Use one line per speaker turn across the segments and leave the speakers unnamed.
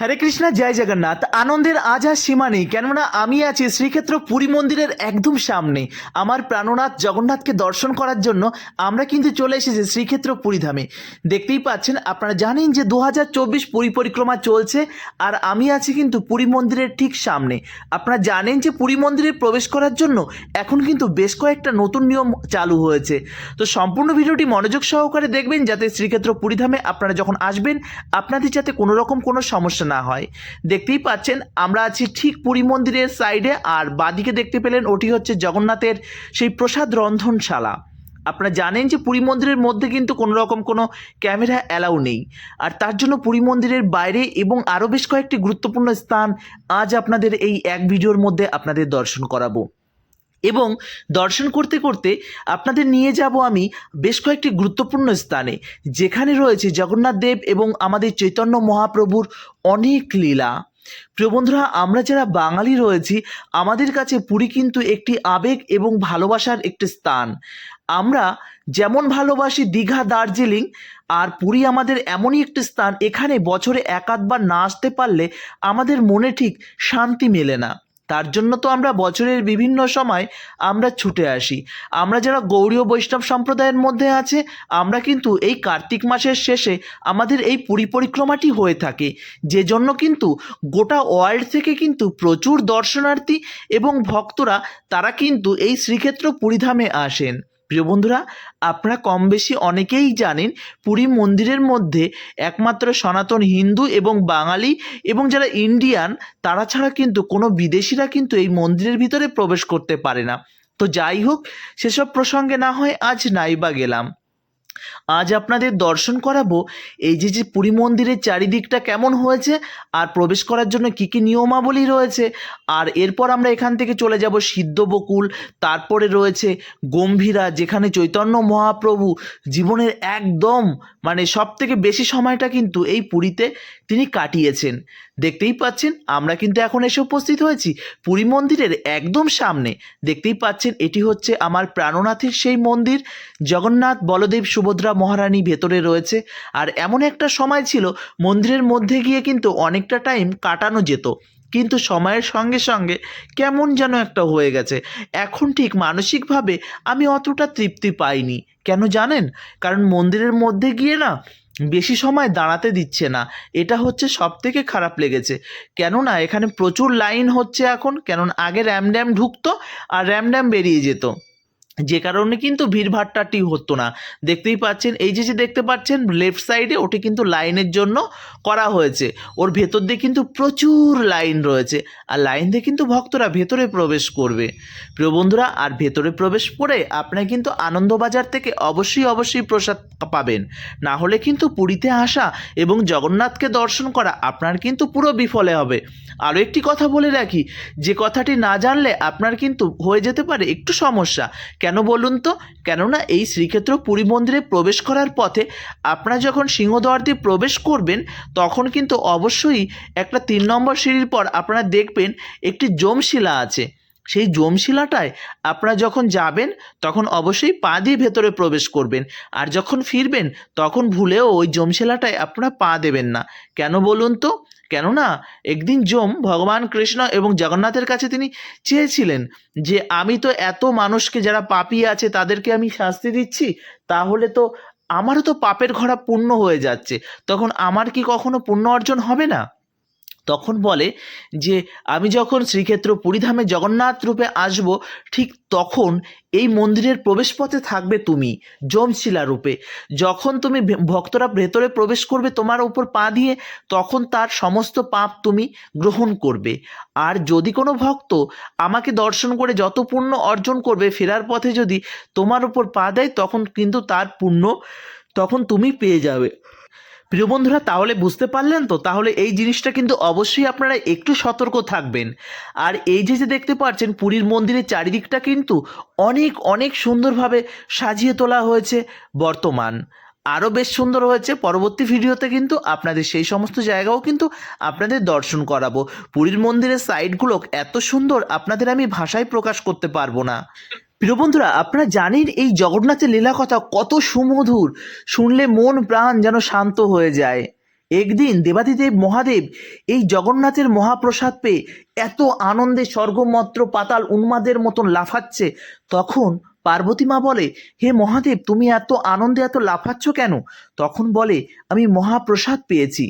হরে কৃষ্ণা, জয় জগন্নাথ। আনন্দের আজ আর সীমা নেই, কেননা আমি আছি শ্রীক্ষেত্র পুরী মন্দিরের একদম সামনে। আমার প্রাণনাথ জগন্নাথকে দর্শন করার জন্য আমরা কিন্তু চলে এসেছি শ্রীক্ষেত্র পুরীধামে দেখতেই পাচ্ছেন, আপনারা জানেন যে দু হাজার চব্বিশ পুরী পরিক্রমা চলছে আর আমি আছি কিন্তু পুরী মন্দিরের ঠিক সামনে। আপনারা জানেন যে পুরী মন্দিরে প্রবেশ করার জন্য এখন কিন্তু বেশ কয়েকটা নতুন নিয়ম চালু হয়েছে। তো সম্পূর্ণ ভিডিওটি মনোযোগ সহকারে দেখবেন, যাতে শ্রীক্ষেত্র পুরীধামে আপনারা যখন আসবেন, আপনাদের যাতে কোনো রকম কোনো সমস্যা না হয়। দেখতেই পাচ্ছেন, আমরা আছি ঠিক পুরী মন্দিরের সাইডে, আর বাদিকে দেখতে পেলেন ওটি হচ্ছে জগন্নাথের সেই প্রসাদ রন্ধনশালা। আপনারা জানেন যে পুরী মন্দিরের মধ্যে কিন্তু কোনো রকম কোনো ক্যামেরা অ্যালাউ নেই। আর তার জন্য পুরী মন্দিরের বাইরে এবং আরও বেশ কয়েকটি গুরুত্বপূর্ণ স্থান আজ আপনাদের এই এক ভিডিওর মধ্যে আপনাদের দর্শন করাবো। এবং দর্শন করতে করতে আপনাদের নিয়ে যাব আমি বেশ কয়েকটি গুরুত্বপূর্ণ স্থানে, যেখানে রয়েছে জগন্নাথ দেব এবং আমাদের চৈতন্য মহাপ্রভুর অনেক লীলা। প্রিয় বন্ধুরা, আমরা যারা বাঙালি রয়েছি, আমাদের কাছে পুরী কিন্তু একটি আবেগ এবং ভালোবাসার একটি স্থান। আমরা যেমন ভালোবাসি দীঘা, দার্জিলিং, আর পুরী আমাদের এমনই একটি স্থান, এখানে বছরে একাধবার না আসতে পারলে আমাদের মনে ঠিক শান্তি মেলে না। তার জন্য তো আমরা বছরের বিভিন্ন সময় আমরা ছুটে আসি। আমরা যারা গৌড়ীয় বৈষ্ণব সম্প্রদায়ের মধ্যে আছে, আমরা কিন্তু এই কার্তিক মাসের শেষে আমাদের এই পুরী পরিক্রমাটি হয়ে থাকে। যে জন্য কিন্তু গোটা ওয়ার্ল্ড থেকে কিন্তু প্রচুর দর্শনার্থী এবং ভক্তরা, তারা কিন্তু এই শ্রীক্ষেত্র পুরীধামে আসেন। প্রিয় বন্ধুরা, আপনারা কম বেশি অনেকেই জানেন পুরী মন্দিরের মধ্যে একমাত্র সনাতন হিন্দু এবং বাঙালি এবং যারা ইন্ডিয়ান, তারা ছাড়া কিন্তু কোনো বিদেশিরা কিন্তু এই মন্দিরের ভিতরে প্রবেশ করতে পারে না। তো যাই হোক, সেসব প্রসঙ্গে না হয় আজ নাইবা গেলাম। আজ আপনাদের দর্শন করাবো এই যে যে পুরী মন্দিরের চারিদিকটা কেমন হয়েছে আর প্রবেশ করার জন্য কী কী নিয়মাবলী রয়েছে। আর এরপর আমরা এখান থেকে চলে যাব সিদ্ধবকুল তারপরে রয়েছে গম্ভীরা যেখানে চৈতন্য মহাপ্রভু জীবনের একদম মানে সব থেকে বেশি সময়টা কিন্তু এই পুরীতে তিনি কাটিয়েছেন। দেখতেই পাচ্ছেন, আমরা কিন্তু এখন এসে উপস্থিত হয়েছি পুরী মন্দিরের একদম সামনে। দেখতেই পাচ্ছেন, এটি হচ্ছে আমার প্রাণনাথের সেই মন্দির। জগন্নাথ বলদেব সুভদ্রা মহারানী ভেতরে রয়েছে। আর এমন একটা সময় ছিল, মন্দিরের মধ্যে গিয়ে কিন্তু অনেকটা টাইম কাটানো যেত। কিন্তু সময়ের সঙ্গে সঙ্গে কেমন যেন একটা হয়ে গেছে। এখন ঠিক মানসিকভাবে আমি অতটা তৃপ্তি পাইনি। কেন জানেন? কারণ মন্দিরের মধ্যে গিয়ে না বেশি সময় দাঁড়াতে দিচ্ছে না। এটা হচ্ছে সব থেকে খারাপ লেগেছে। কেননা এখানে প্রচুর লাইন হচ্ছে এখন কেন আগে র্যাম ড্যাম ঢুকতো আর র্যাম ড্যাম বেরিয়ে যেত। যে কারণে কিন্তু ভিড়ভাট্টাটি হতো না। দেখতেই পাচ্ছেন, এই যে যে দেখতে পাচ্ছেন লেফট সাইডে ওটি কিন্তু লাইনের জন্য করা হয়েছে। ওর ভেতর দিয়ে কিন্তু প্রচুর লাইন রয়েছে। আর লাইন দিয়ে কিন্তু ভক্তরা ভেতরে প্রবেশ করবে। প্রিয় বন্ধুরা, আর ভেতরে প্রবেশ করে আপনারা কিন্তু আনন্দবাজার থেকে অবশ্যই অবশ্যই প্রসাদ পাবেন। না হলে কিন্তু পুরীতে আসা এবং জগন্নাথকে দর্শন করা আপনার কিন্তু পুরো বিফলে হবে। আরও একটি কথা বলে রাখি, যে কথাটি না জানলে আপনার কিন্তু হয়ে যেতে পারে একটু সমস্যা। কেন বলুন তো? কেননা এই শ্রীক্ষেত্র পুরী মন্দিরে প্রবেশ করার পথে আপনারা যখন সিংহদ্বার দিয়ে প্রবেশ করবেন, তখন কিন্তু অবশ্যই একটা তিন নম্বর সিঁড়ির পর আপনারা দেখবেন একটি জমশিলা আছে। সেই জমশিলাটায় আপনারা যখন যাবেন, তখন অবশ্যই পা দিয়ে ভেতরে প্রবেশ করবেন। আর যখন ফিরবেন, তখন ভুলেও ওই জমশিলাটায় আপনারা পা দেবেন না। কেন বলুন তো? কেননা একদিন জম ভগবান কৃষ্ণ এবং জগন্নাথের কাছে তিনি চেয়েছিলেন যে আমি তো এত মানুষকে যারা পাপি আছে তাদেরকে আমি শাস্তি দিচ্ছি, তাহলে তো আমারও তো পাপের ঘোড়া পূর্ণ হয়ে যাচ্ছে। তখন আমার কি কখনো পুণ্য অর্জন হবে না? তখন বলে যে, আমি যখন শ্রীক্ষেত্র পুরীধামে জগন্নাথ রূপে আসব, ঠিক তখন এই মন্দিরের প্রবেশপথে থাকবে তুমি জমশিলা রূপে। যখন তুমি ভক্তরা ভেতরে প্রবেশ করবে তোমার উপর পা দিয়ে, তখন তার সমস্ত পাপ তুমি গ্রহণ করবে। আর যদি কোনো ভক্ত আমাকে দর্শন করে যত পুণ্য অর্জন করবে, ফেরার পথে যদি তোমার উপর পা দেয়, তখন কিন্তু তার পুণ্য তখন তুমি পেয়ে যাবে। প্রিয় বন্ধুরা, তাহলে বুঝতে পারলেন তো? তাহলে এই জিনিসটা কিন্তু অবশ্যই আপনারা একটু সতর্ক থাকবেন। আর এই যে যে দেখতে পাচ্ছেন, পুরীর মন্দিরের চারিদিকটা কিন্তু অনেক অনেক সুন্দরভাবে সাজিয়ে তোলা হয়েছে বর্তমান। আরও বেশ সুন্দর হয়েছে। পরবর্তী ভিডিওতে কিন্তু আপনাদের সেই সমস্ত জায়গাও কিন্তু আপনাদের দর্শন করাবো। পুরীর মন্দিরের সাইডগুলো এত সুন্দর, আপনাদের আমি ভাষায় প্রকাশ করতে পারব না। প্রিয় বন্ধুরা, আপনারা জানেন এই জগন্নাথের লীলা কথা? কত সুমধুর। শুনলে মন প্রাণ যেন শান্ত হয়ে যায়। একদিন দেবাদিদেব মহাদেব এই জগন্নাথের মহাপ্রসাদ পেয়ে এত আনন্দে স্বর্গমত্র পাতাল উন্মাদের মতন লাফাচ্ছে। তখন পার্বতী মা বলে, হে মহাদেব, তুমি এত আনন্দে এত লাফাচ্ছ কেন? তখন বলে, আমি মহাপ্রসাদ পেয়েছি।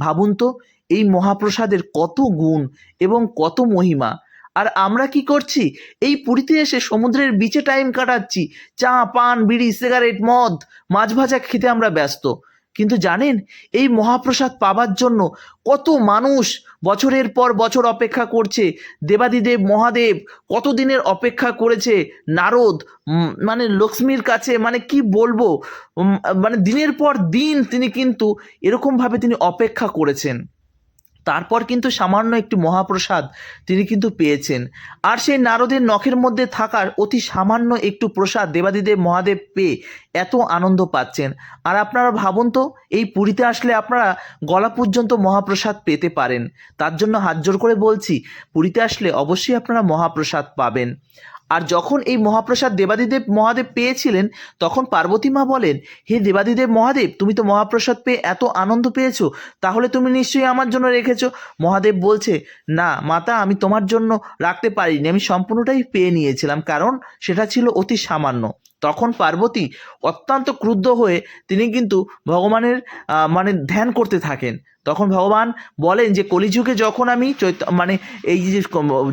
ভাবুন তো, এই মহাপ্রসাদের কত গুণ এবং কত মহিমা। আর আমরা কি করছি? এই পুরীতে এসে সমুদ্রের বিচে টাইম কাটাচ্ছি। চা, পান, বিড়ি সিগারেট মদ, মাছ ভাজা খেতে আমরা ব্যস্ত। কিন্তু জানেন, এই মহাপ্রসাদ পাবার জন্য কত মানুষ বছরের পর বছর অপেক্ষা করছে। দেবাদিদেব, মহাদেব কত দিনের অপেক্ষা করেছে? নারদ মানে লক্ষ্মীর কাছে মানে কি বলব? মানে দিনের পর দিন তিনি কিন্তু এরকমভাবে তিনি অপেক্ষা করেছেন। তারপর কিন্তু সামান্য একটি মহাপ্রসাদ তিনি কিন্তু পেয়েছেন। আর সেই নারদের নখের মধ্যে থাকার অতি সামান্য একটু প্রসাদ দেবাদিদেব মহাদেব পেয়ে এত আনন্দ পাচ্ছেন। আর আপনারা ভাবুন তো, এই পুরীতে আসলে আপনারা গলা পর্যন্ত মহাপ্রসাদ পেতে পারেন। তার জন্য হাত জোর করে বলছি, পুরীতে আসলে অবশ্যই আপনারা মহাপ্রসাদ পাবেন। আর যখন এই মহাপ্রসাদ দেবাদিদেব মহাদেব পেয়েছিলেন, তখন পার্বতী মা বলেন, হে দেবাদিদেব মহাদেব, তুমি তো মহাপ্রসাদ পেয়ে এত আনন্দ পেয়েছ, তাহলে তুমি নিশ্চয়ই আমার জন্য রেখেছ। মহাদেব বলছে, না মাতা, আমি তোমার জন্য রাখতে পারিনি, আমি সম্পূর্ণটাই পেয়ে নিয়েছিলাম, কারণ সেটা ছিল অতি সামান্য। তখন পার্বতী অত্যন্ত ক্রুদ্ধ হয়ে তিনি কিন্তু ভগবানের মানে ধ্যান করতে থাকেন। তখন ভগবান বলেন যে, কলিযুগে যখন আমি চৈত মানে এই যে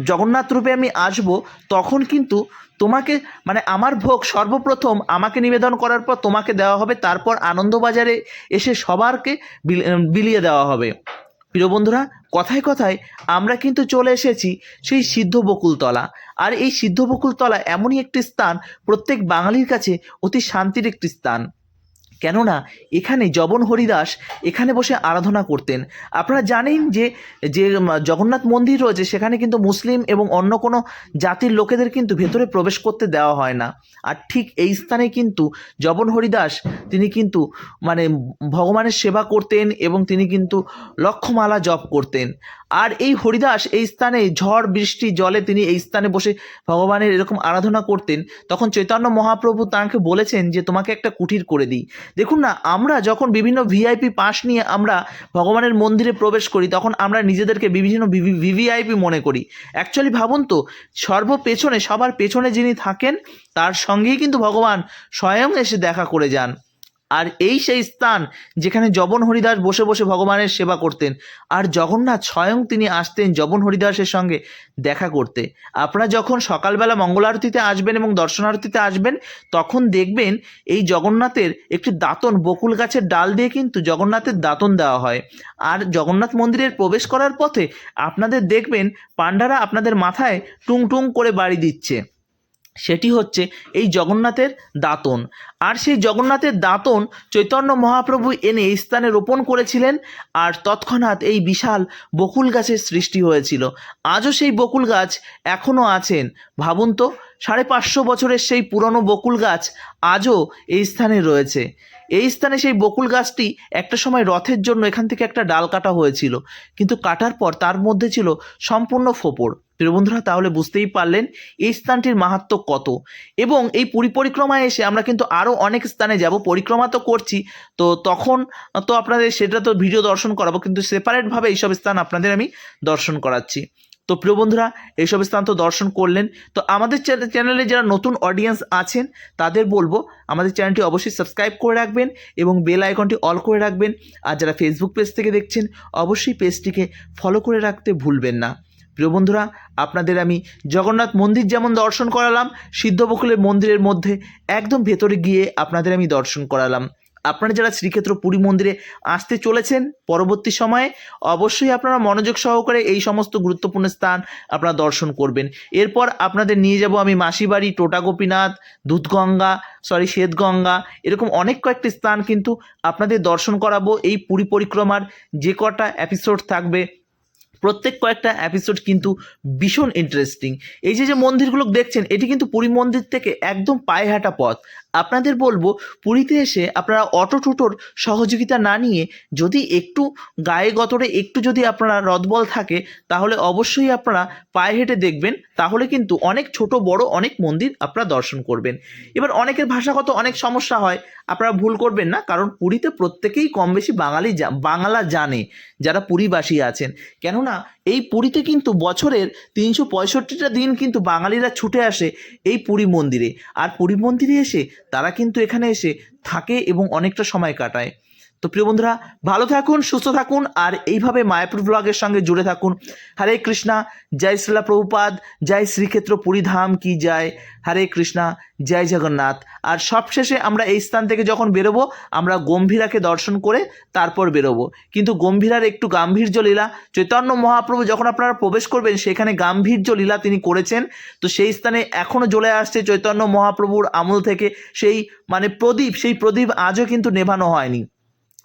জগন্নাথ রূপে আমি আসব, তখন কিন্তু তোমাকে মানে আমার ভোগ সর্বপ্রথম আমাকে নিবেদন করার পর তোমাকে দেওয়া হবে। তারপর আনন্দবাজারে এসে সবারকে বিল- বিলিয়ে দেওয়া হবে। প্রিয় বন্ধুরা, কথায় কথায় আমরা কিন্তু চলে এসেছি সেই সিদ্ধ বকুলতলা। আর এই সিদ্ধ বকুলতলা এমনই একটি স্থান, প্রত্যেক বাঙালির কাছে অতি শান্তির একটি স্থান। কেননা এখানে জবন হরিদাস এখানে বসে আরাধনা করতেন। আপনারা জানেন যে যে জগন্নাথ মন্দির রয়েছে, সেখানে কিন্তু মুসলিম এবং অন্য কোনো জাতির লোকেদের কিন্তু ভেতরে প্রবেশ করতে দেওয়া হয় না। আর ঠিক এই স্থানে কিন্তু জবন হরিদাস, তিনি কিন্তু মানে ভগবানের সেবা করতেন এবং তিনি কিন্তু লক্ষ্যমালা জপ করতেন। আর এই হরিদাস এই স্থানে ঝড়, বৃষ্টি, জলে তিনি এই স্থানে বসে ভগবানের এরকম আরাধনা করতেন। তখন চৈতন্য মহাপ্রভু তাঁকে বলেছেন যে, তোমাকে একটা কুটির করে দিই। দেখুন না, আমরা যখন বিভিন্ন ভিআইপি পাস নিয়ে আমরা ভগবানের মন্দিরে প্রবেশ করি, তখন আমরা নিজেদেরকে বিভিন্ন ভিভিআইপি মনে করি। অ্যাকচুয়ালি ভাবুন তো সর্ব পেছনে সবার পেছনে যিনি থাকেন, তার সঙ্গেই কিন্তু ভগবান স্বয়ং এসে দেখা করে যান। আর এই সেই স্থান যেখানে জবন হরিদাস বসে বসে ভগবানের সেবা করতেন। আর জগন্নাথ স্বয়ং তিনি আসতেন জবন হরিদাসের সঙ্গে দেখা করতে। আপনারা যখন সকালবেলা মঙ্গলারতিতে আসবেন এবং দর্শনারতিতে আসবেন, তখন দেখবেন এই জগন্নাথের একটি দাঁতন বকুল গাছের ডাল দিয়ে কিন্তু জগন্নাথের দাঁতন দেওয়া হয়। আর জগন্নাথ মন্দিরের প্রবেশ করার পথে আপনাদের দেখবেন পাণ্ডারা আপনাদের মাথায় টুং টুং করে বাড়ি দিচ্ছে। সেটি হচ্ছে এই জগন্নাথের দাঁতন। আর সেই জগন্নাথের দাঁতন চৈতন্য মহাপ্রভু এনে এই স্থানে রোপণ করেছিলেন আর তৎক্ষণাৎ এই বিশাল বকুল গাছের সৃষ্টি হয়েছিল। আজও সেই বকুল গাছ এখনও আছেন। ভাবুন তো সাড়ে পাঁচশো বছরের সেই পুরনো বকুল গাছ আজও এই স্থানে রয়েছে। এই স্থানে সেই বকুল গাছটি একটা সময় রথের জন্য এখান থেকে একটা ডাল কাটা হয়েছিল। কিন্তু কাটার পর তার মধ্যে ছিল সম্পূর্ণ ফোপড়। প্রিয় বন্ধুরা, তাহলে বুঝতেই পারলেন এই স্থানটির মাহাত্ম কত। এবং এই পুরী পরিক্রমায় এসে আমরা কিন্তু আরও অনেক স্থানে যাব। পরিক্রমা তো করছি, তো তখন তো আপনাদের সেটা তো ভিডিও দর্শন করাবো, কিন্তু সেপারেটভাবে এইসব স্থান আপনাদের আমি দর্শন করাচ্ছি। তো প্রিয় বন্ধুরা, এইসব স্থান তো দর্শন করলেন। তো আমাদের চ্যানে- চ্যানেলে যারা নতুন অডিয়েন্স আছেন, তাদের বলব আমাদের চ্যানেলটি অবশ্যই সাবস্ক্রাইব করে রাখবেন এবং বেল আইকনটি অল করে রাখবেন। আর যারা ফেসবুক পেজ থেকে দেখছেন, অবশ্যই পেজটিকে ফলো করে রাখতে ভুলবেন না। প্রিয় বন্ধুরা, আপনাদের আমি জগন্নাথ মন্দির যেমন দর্শন করালাম, সিদ্ধবকুলের মন্দিরের মধ্যে একদম ভেতরে গিয়ে আপনাদের আমি দর্শন করালাম। আপনারা যারা শ্রীক্ষেত্র পুরী মন্দিরে আসতে চলেছেন পরবর্তী সময়ে, অবশ্যই আপনারা মনোযোগ সহকারে এই সমস্ত গুরুত্বপূর্ণ স্থান আপনারা দর্শন করবেন। এরপর আপনাদের নিয়ে যাব আমি মাসিবাড়ি, টোটা গোপীনাথ, দুধগঙ্গা সরি শ্বেতগঙ্গা, এরকম অনেক কয়েকটি স্থান কিন্তু আপনাদের দর্শন করাবো। এই পুরী পরিক্রমার যে কটা এপিসোড থাকবে, প্রত্যেক কয়েকটা এপিসোড কিন্তু ভীষণ ইন্টারেস্টিং এই যে যে মন্দিরগুলো দেখছেন, এটি কিন্তু পুরী মন্দির থেকে একদম পায়ে হাঁটা পথ। আপনাদের বলব, পুরীতে এসে আপনারা অটো টোটোর সহযোগিতা না নিয়ে যদি একটু গায়ে গতরে একটু যদি আপনারা রদবল থাকে, তাহলে অবশ্যই আপনারা পায়ে হেঁটে দেখবেন, তাহলে কিন্তু অনেক ছোট, বড়, অনেক মন্দির আপনারা দর্শন করবেন। এবার অনেকের ভাষাগত অনেক সমস্যা হয়, আপনারা ভুল করবেন না, কারণ পুরীতে প্রত্যেকেই কম বেশি বাঙালি বাংলা জানে, যারা পুরীবাসী আছেন। কেননা এই পুরীতে কিন্তু বছরের তিনশো পঁয়ষট্টিটা দিন কিন্তু বাঙালিরা ছুটে আসে এই পুরী মন্দিরে। আর পুরী মন্দিরে এসে তারা কিন্তু এখানে এসে থাকে এবং অনেকটা সময় কাটায়। তো প্রিয় বন্ধুরা, ভালো থাকুন, সুস্থ থাকুন, আর এইভাবে মায়াপুর ব্লগের সঙ্গে জুড়ে থাকুন। হরে কৃষ্ণা, জয় শ্রীলা প্রভুপাদ, জয় শ্রীক্ষেত্র পুরীধাম কি জয় হরে কৃষ্ণা, জয় জগন্নাথ। আর সবশেষে আমরা এই স্থান থেকে যখন বেরোবো, আমরা গম্ভীরাকে দর্শন করে তারপর বেরোবো। কিন্তু গম্ভীরার একটু গাম্ভীর্য লীলা, চৈতন্য মহাপ্রভু যখন আপনারা প্রবেশ করবেন, সেখানে গাম্ভীর্য লীলা তিনি করেছেন। তো সেই স্থানে এখনও জ্বলে আসছে চৈতন্য মহাপ্রভুর আমল থেকে। সেই মানে প্রদীপ, সেই প্রদীপ আজও কিন্তু নেভানো হয়নি।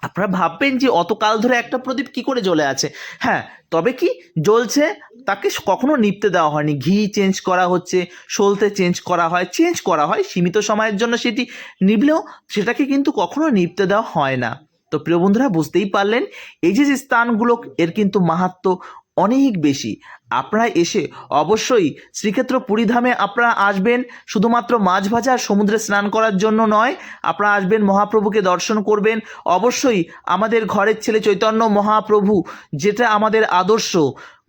আপনারা ভাববেন যে অতকাল ধরে একটা প্রদীপ কি করে জ্বলে আছে? হ্যাঁ তবে কি জ্বলছে? তাকে কখনো নিপতে দেওয়া হয়নি। ঘি চেঞ্জ করা হচ্ছে, সলতে চেঞ্জ করা হয় চেঞ্জ করা হয়, সীমিত সময়ের জন্য সেটি নিবলেও সেটাকে কিন্তু কখনো নিপতে দেওয়া হয় না। তো প্রিয় বন্ধুরা, বুঝতেই পারলেন, এই যে যে স্থানগুলো, এর কিন্তু মাহাত্ম অনেক বেশি। আপনারা এসে অবশ্যই শ্রীক্ষেত্র পুরীধামে আপনারা আসবেন। শুধুমাত্র মাছ ভাজা সমুদ্রে স্নান করার জন্য নয়, আপনারা আসবেন, মহাপ্রভুকে দর্শন করবেন। অবশ্যই আমাদের ঘরের ছেলে চৈতন্য মহাপ্রভু যেটা আমাদের আদর্শ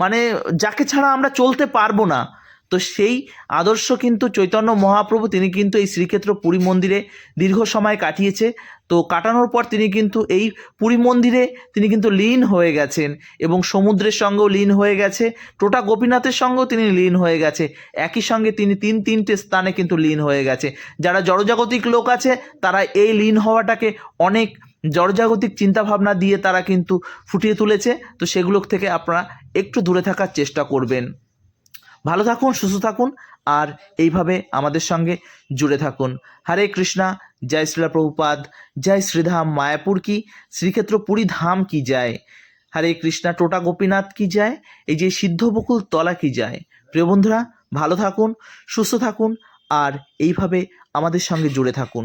মানে যাকে ছাড়া আমরা চলতে পারব না। তো সেই আদর্শ কিন্তু চৈতন্য মহাপ্রভু, তিনি কিন্তু এই শ্রীক্ষেত্র পুরী মন্দিরে দীর্ঘ সময় কাটিয়েছে। তো কাটানোর পর তিনি কিন্তু এই পুরী মন্দিরে তিনি কিন্তু লীন হয়ে গেছেন এবং সমুদ্রের সঙ্গেও লীন হয়ে গেছে, টোটা গোপীনাথের সঙ্গেও তিনি লীন হয়ে গেছে, একই সঙ্গে তিনি তিন তিনটে স্থানে কিন্তু লীন হয়ে গেছে। যারা জড়জাগতিক লোক আছে, তারা এই লীন হওয়াটাকে অনেক জড়জাগতিক চিন্তাভাবনা দিয়ে তারা কিন্তু ফুটিয়ে তুলেছে। তো সেগুলো থেকে আপনারা একটু দূরে থাকার চেষ্টা করবেন। ভালো থাকুন, সুস্থ থাকুন আর এইভাবে আমাদের সঙ্গে জুড়ে থাকুন। হরে কৃষ্ণা, জয় শ্রীলা প্রভুপাদ, জয় শ্রীধাম মায়াপুর কি, শ্রীক্ষেত্র পুরী ধাম কি যায়? হরে কৃষ্ণা, টোটা গোপীনাথ কি যায়? এই যে সিদ্ধ বকুল তলা কি যায়? প্রিয় বন্ধুরা, ভালো থাকুন, সুস্থ থাকুন আর এইভাবে আমাদের সঙ্গে জুড়ে থাকুন।